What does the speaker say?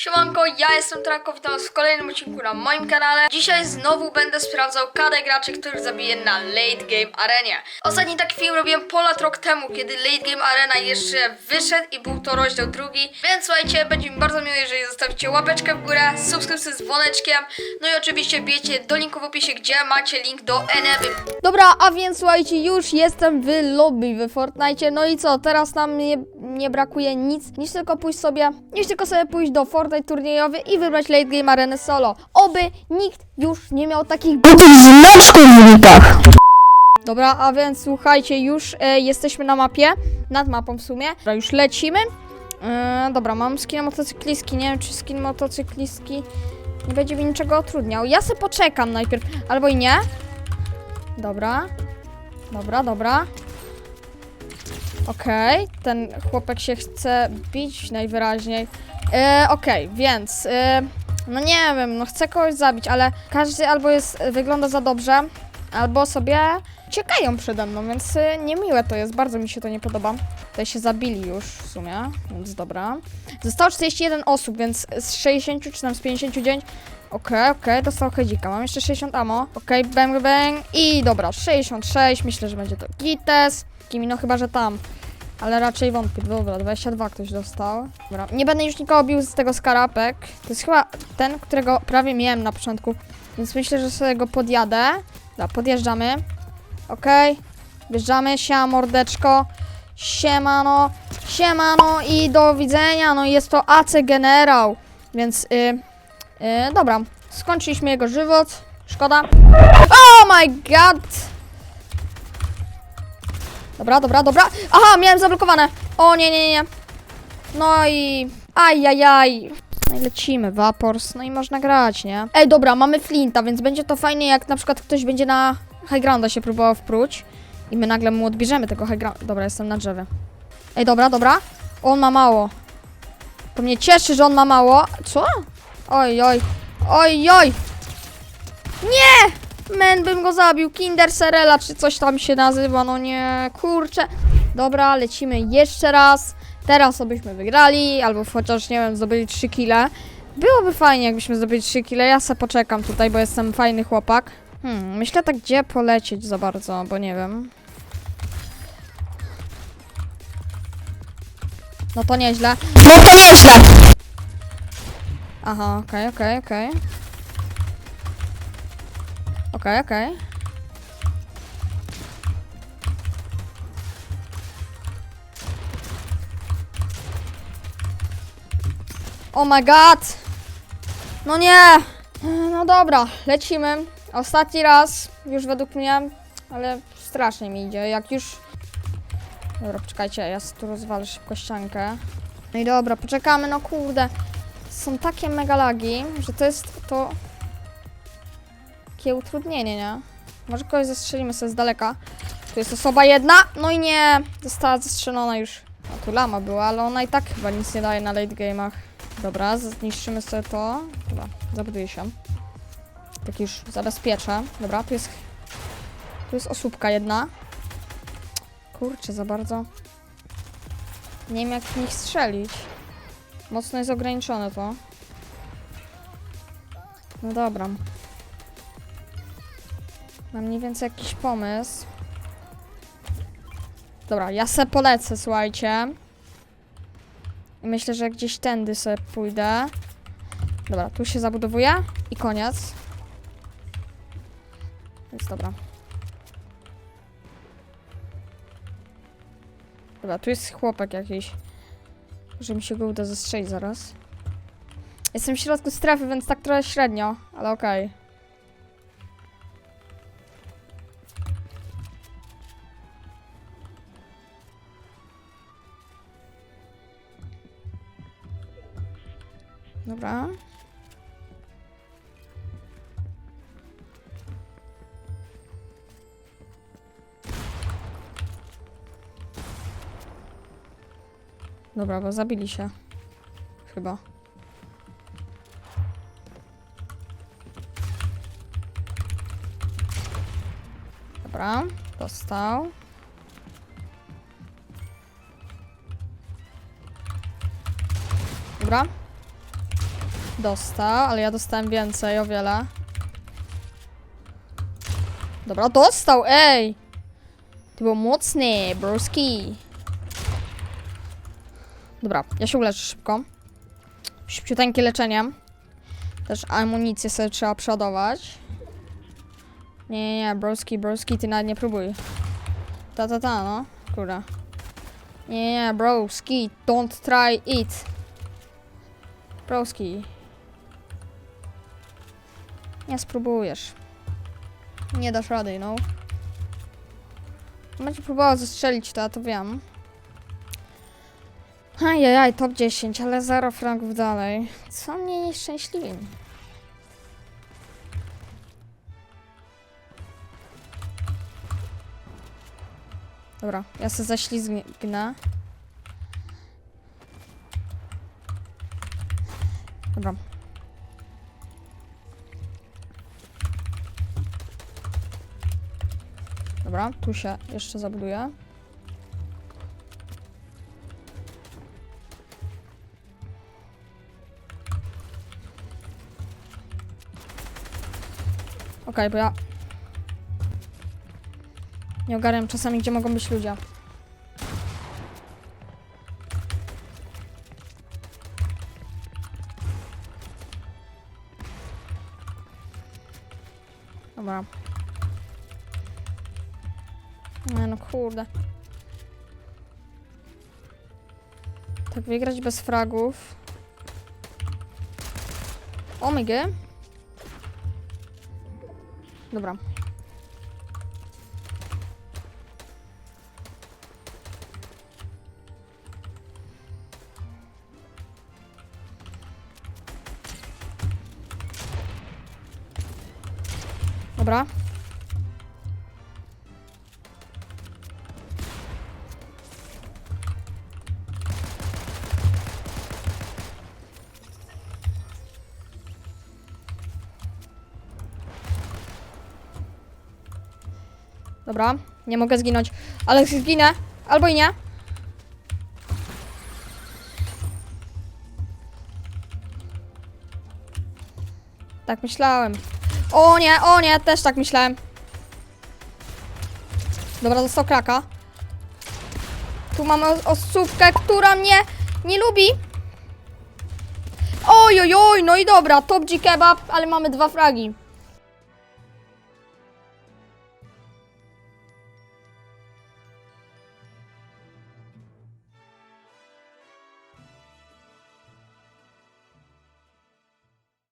Siemanko, ja jestem Tranko, witam was w kolejnym odcinku na moim kanale. Dzisiaj znowu będę sprawdzał KD graczy, których zabiję na Late Game Arenie. Ostatni taki film robiłem ponad rok temu, kiedy Late Game Arena jeszcze wyszedł i był to rozdział drugi. Więc słuchajcie, będzie mi bardzo miło, jeżeli zostawicie łapeczkę w górę, subskrypcję z dzwoneczkiem, no i oczywiście bijecie do linku w opisie, gdzie macie link do Eneby. Dobra, a więc słuchajcie, już jestem w lobby w Fortnite. No i co, teraz nam nie, nie brakuje nic, niż tylko pójść sobie, niż tylko sobie pójść do Fortnite turniejowy i wybrać Late Game Arena solo. Oby nikt już nie miał takich Budzisz znaczków w unikach. Dobra, a więc słuchajcie, już e, jesteśmy na mapie, nad mapą w sumie. Dobra, już lecimy. E, dobra, mam skin motocyklistki, nie wiem czy skin motocyklistki nie będzie mi niczego utrudniał. Ja se poczekam najpierw, albo i nie. Dobra, dobra, dobra. Okej, ten chłopak się chce bić najwyraźniej. E, Okej, więc... E, no nie wiem, no chcę kogoś zabić, ale każdy albo jest, wygląda za dobrze, albo sobie uciekają przede mną, więc y, niemiłe to jest, bardzo mi się to nie podoba. Tutaj się zabili już w sumie, więc dobra. Zostało 41 osób, więc z 60 czy tam z 59... Okej, okej, dostał hedzika. Mam jeszcze 60 ammo. Okej, bang, bang. I dobra, 66. Myślę, że będzie to gites. Kimi, no chyba, że tam. Ale raczej wątpię. Dobra, 22 ktoś dostał. Dobra, nie będę już nikogo bił z tego skarapek. To jest chyba ten, którego prawie miałem na początku. Więc myślę, że sobie go podjadę. Dobra, podjeżdżamy. Okej. Wjeżdżamy. Siema, mordeczko. Siemano. Siemano i do widzenia. No jest to AC Generał. Więc, y, y, dobra. Skończyliśmy jego żywot. Szkoda. Oh my god! Dobra, dobra, dobra. Aha, miałem zablokowane. O, nie, nie, nie. No i... Ajajaj. No i lecimy, Vapors. No i można grać, nie? Ej, dobra, mamy Flinta, więc będzie to fajnie, jak na przykład ktoś będzie na High Grounda się próbował wpróć i my nagle mu odbierzemy tego High Grounda. Dobra, jestem na drzewie. Ej, dobra, dobra. On ma mało. To mnie cieszy, że on ma mało. Co? Oj, oj. Oj, oj. Nie! Men bym go zabił. Kinder Serela, czy coś tam się nazywa. No nie, kurczę. Dobra, lecimy jeszcze raz. Teraz byśmy wygrali, albo chociaż, nie wiem, zdobyli 3 kile. Byłoby fajnie, jakbyśmy zdobyli 3 kile. Ja se poczekam tutaj, bo jestem fajny chłopak. Hmm, myślę tak, gdzie polecieć za bardzo, bo nie wiem. No to nieźle. No to nieźle. Aha, okej, okej, okej. Okej, okej. Oh my god! No nie! No dobra, lecimy. Ostatni raz, już według mnie, ale strasznie mi idzie. Jak już... Dobra, poczekajcie, ja tu rozwalę szybko ściankę. No i dobra, poczekamy, no kurde. Są takie mega lagi, że to jest to... Takie utrudnienie, nie? Może kogoś zastrzelimy sobie z daleka. Tu jest osoba jedna, no i nie, została zastrzelona już. A tu lama była, ale ona i tak chyba nic nie daje na late game'ach. Dobra, zniszczymy sobie to. Dobra, zabuduję się. Tak już zabezpieczę. Dobra, tu jest... Tu jest osóbka jedna. Kurczę, za bardzo... Nie wiem jak w nich strzelić. Mocno jest ograniczone to. No dobra. Mam mniej więcej jakiś pomysł. Dobra, ja se polecę, słuchajcie. Myślę, że gdzieś tędy sobie pójdę. Dobra, tu się zabudowuję i koniec. Więc dobra. Dobra, tu jest chłopak jakiś. Że mi się go uda zastrzelić zaraz. Jestem w środku strefy, więc tak trochę średnio, ale okej. Dobra. Dobra, bo zabili się. Chyba. Dobra, dostał. Dobra. Dostał, ale ja dostałem więcej, o wiele. Dobra, dostał, ej! To było mocne, broski. Dobra, ja się uleczę szybko. Szybciuteńkie leczenie. Też amunicję sobie trzeba przodować. Nie, nie, nie, broski, broski, ty nawet nie próbuj. Ta, ta, ta, no. Kurde. Nie, nie, broski, don't try it. Broski. Nie spróbujesz. Nie dasz rady, no. Będzie próbował zastrzelić to, ja to wiem. Ajajaj, top 10, ale 0 fragów dalej. Co mnie nieszczęśliwi? Dobra, ja se zaślizgnę. Dobra. Dobra, tu się jeszcze zabuduję. Okej, bo ja... Nie ogarniam czasami, gdzie mogą być ludzie. Dobra. Nie no kurde. Tak wygrać bez fragów. Omega. Dobra. Dobra. Dobra, nie mogę zginąć. Ale zginę. Albo i nie. Tak myślałem. O nie, o nie, też tak myślałem. Dobra, dostał kraka. Tu mamy os- osóbkę, która mnie nie lubi. Oj, oj, oj, no i dobra, top G kebab, ale mamy dwa fragi.